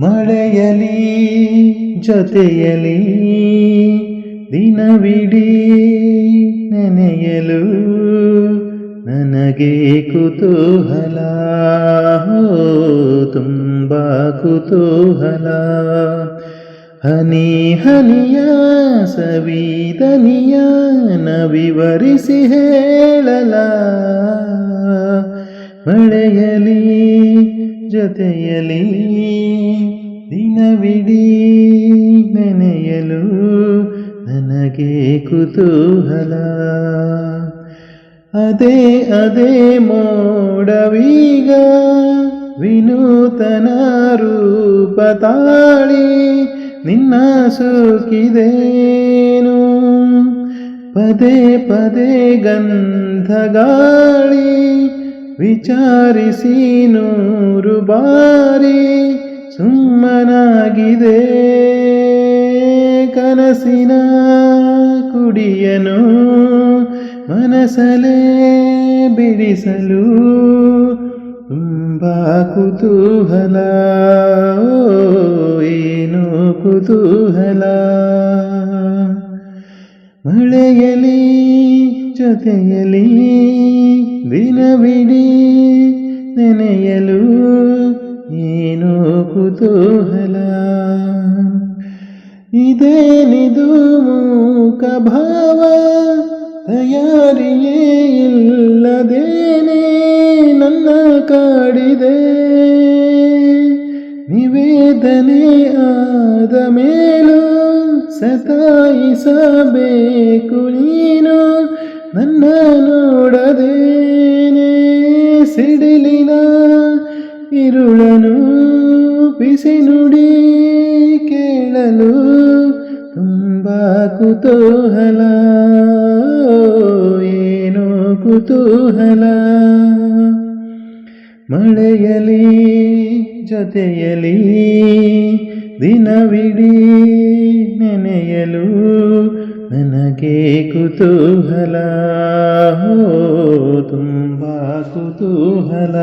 ಮಳೆಯಲಿ, ಜೊತೆಯಲಿ ದಿನವಿಡೀ ನೆನೆಯಲು ನನಗೆ ಕುತೂಹಲ. ತುಂಬ ಕುತೂಹಲ. ಹನಿ ಹನಿಯ, ಸವಿದನಿಯ ನವಿವರಿಸಿ ಹೇಳಲ. ಮಳೆಯಲಿ, ಜೊತೆಯಲಿ ದಿನವಿಡೀ ನೆನೆಯಲು ನನಗೆ ಕುತೂಹಲ. ಅದೇ ಅದೇ ಮೋಡವೀಗ ವಿನೂತನ ರೂಪ ತಾಳಿ ನಿನ್ನ ಸುಖಿದೇನು. ಪದೇ ಪದೇ ಗಂಧಗಾಳಿ ವಿಚಾರಿಸಿ ನೂರು ಬಾರಿ ಸುಮ್ಮನಾಗಿದೆ. ಕನಸಿನ ಕುಡಿಯನು ಮನಸಲೇ ಬಿಡಿಸಲು ತುಂಬ ಕುತೂಹಲ. ಏನು ಕುತೂಹಲ. ಮಳೆಯಲಿ ಜೊತೆಯಲಿ ದಿನವಿಡೀ ನೆನೆಯಲು ಕುತೂಹಲ ಇದೇನಿದು ಮೂಕ ಭಾವ? ತಯಾರಿಯೇ ಇಲ್ಲದೇನೆ ನನ್ನ ಕಾಡಿದೆ. ನಿವೇದನೆ ಆದ ಮೇಲೂ ಸತಾಯಿಸಬೇಕು ನೀನು, ನನ್ನ ನೋಡದೇನೆ. ಸಿಡಿಲಿನ ಇರುಳನು ಬಿಸಿ ನುಡಿ ಕೇಳಲು ತುಂಬ ಕುತೂಹಲ. ಏನು ಕುತೂಹಲ? ಮಳೆಯಲಿ ಜೊತೆಯಲಿ ದಿನವಿಡೀ ನೆನೆಯಲು ನನಗೆ ಕುತೂಹಲ. ಹೋ ತುಂಬ ಕುತೂಹಲ.